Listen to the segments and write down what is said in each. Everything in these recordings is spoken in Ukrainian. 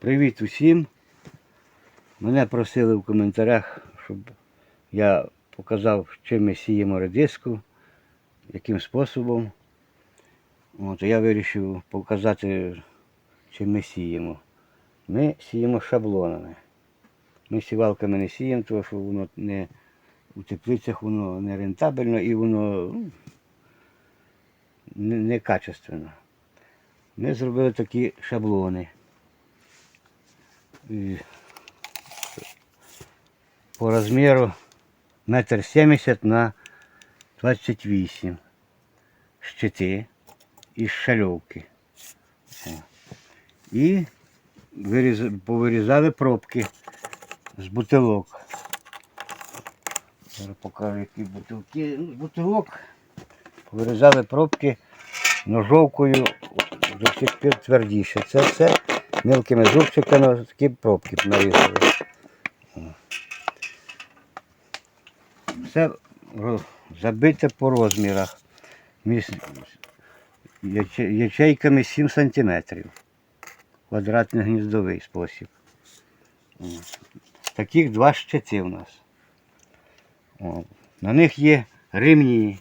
Привіт усім. Мене просили в коментарях, щоб я показав, чим ми сіємо редиску, яким способом. От, я вирішив показати, чим ми сіємо. Ми сіємо шаблонами. Ми сівалками не сіємо, тому що воно не у теплицях воно не рентабельно і воно ну, не, не качественно. Ми зробили такі шаблони. І по розміру метр сімдесят на 28 щити із шальовки. І виріз- повирізали пробки з бутилок. Зараз покажу, які бутилки. Ну, з бутилок вирізали пробки ножовкою до сих пір твердіше. Це все мілкими зубчиками такі пробки нарізали. Все забите по розмірах. Ячейками 7 см. Квадратний гніздовий спосіб. Таких два щити у нас. О. На них є ремні,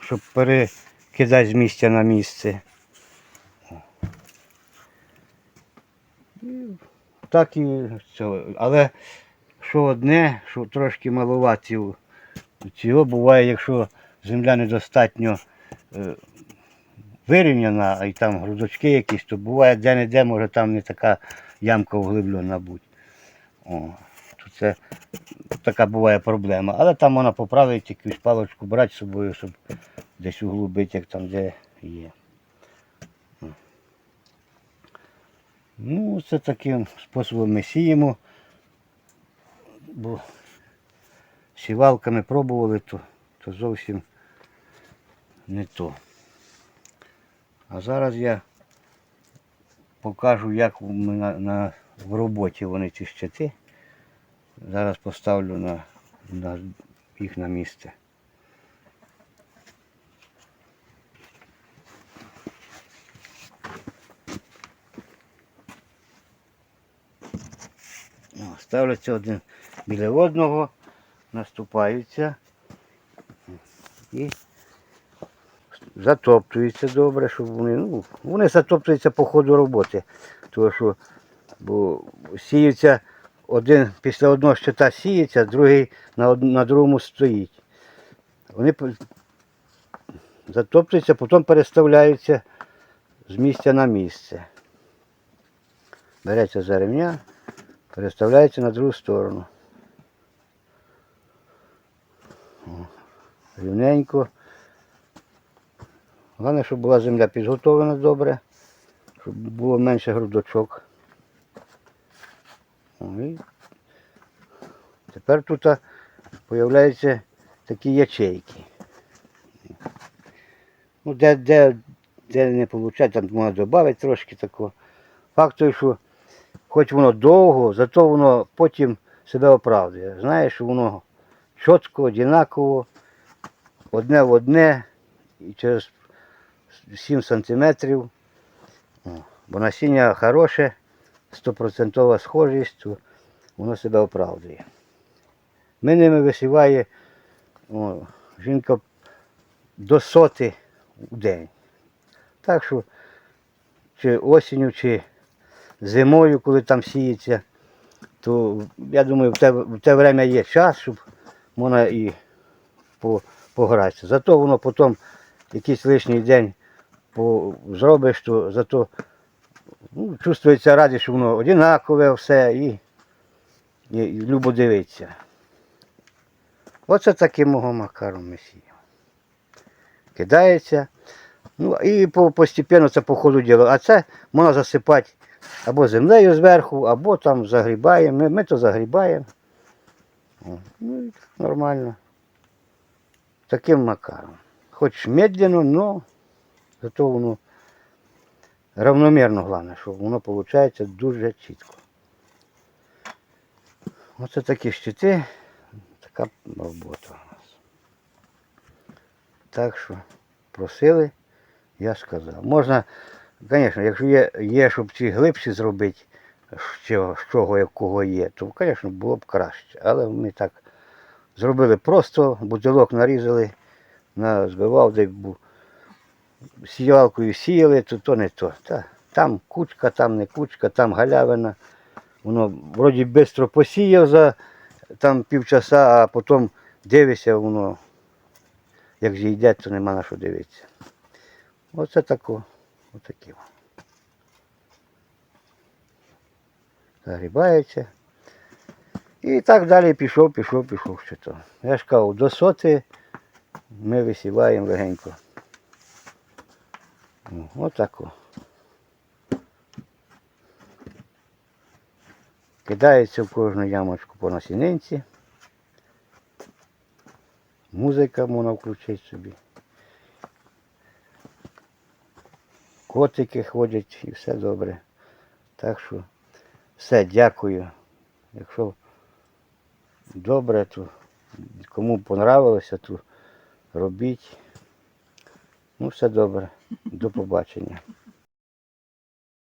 щоб перекидати з місця на місце. О. І Так і цього. Але що одне, що трошки маловаті цього буває, якщо земля недостатньо е, вирівняна, а й там грудочки якісь, то буває де-не-де, може там не така ямка углублена бути. Це така буває проблема. Але там вона поправить якусь паличку брати з собою, щоб десь углубити, як там де є. Ну, це таким способом ми сіємо. Бо сівалками пробували, то, то зовсім не то. А зараз я покажу, як в на, на, в роботі вони ці щити. Зараз поставлю на, на їх на місце. Ставляться один біля одного, наступаються і затоптуються добре, щоб вони, ну, вони затоптуються по ходу роботи. Тому що бо сіються один після одного щита сіється, другий на, од- на другому стоїть. Вони затоптуються, потім переставляються з місця на місце. Береться за ремня, переставляється на другу сторону. Рівненько. Головне, щоб була земля підготовлена добре, щоб було менше грудочок. І тепер тут з'являються такі ячейки. Ну, де, де, де не виходить, там можна додати трошки такого. Факт той, що хоч воно довго, зато воно потім себе оправдує. Знаєш, воно чітко, однаково, одне в одне і через 7 сантиметрів. Бо насіння хороше, стопроцентова схожість, то воно себе оправдує. Ми ними висіває о, жінка до соти в день. Так що чи осінню, чи зимою, коли там сіється, то я думаю, в те, в те время є час, щоб можна і по, погратися. Зато воно потім якийсь лишній день по, зробиш, то зато ну, чувствується радість, що воно однакове все і, і, і любо дивитися. Оце таким мого макаром ми сіємо. Кидається. Ну і по, постепенно це по ходу діла. А це можна засипати або землею зверху, або там загрібаємо. Ми, ми то загрібаємо. Ну нормально. Таким макаром. Хоч медленно, але зато воно равномірно головне, що воно виходить дуже чітко. Оце такі щити, така робота у нас. Так що просили, я сказав. Можна Звісно, якщо є, є, щоб ці глибші зробити, що, з чого як є, то, звісно, було б краще. Але ми так зробили просто, бутилок нарізали, на, збивав, де був. Сіялкою сіяли, то то не то. Та, там кучка, там не кучка, там галявина. Воно вроді швидко посіяв за там півчаса, а потім дивишся, воно як зійде, то нема на що дивитися. Оце тако, отакі. Загрібається. І так далі пішов, пішов, пішов що то. Я ж кажу, до соти ми висіваємо легенько. Ну, Отако. Кидається в кожну ямочку по насінинці. Музика можна включити собі. Котики ходять і все добре. Так що все, дякую. Якщо добре, то кому понравилося, то робіть. Ну, все добре. До побачення.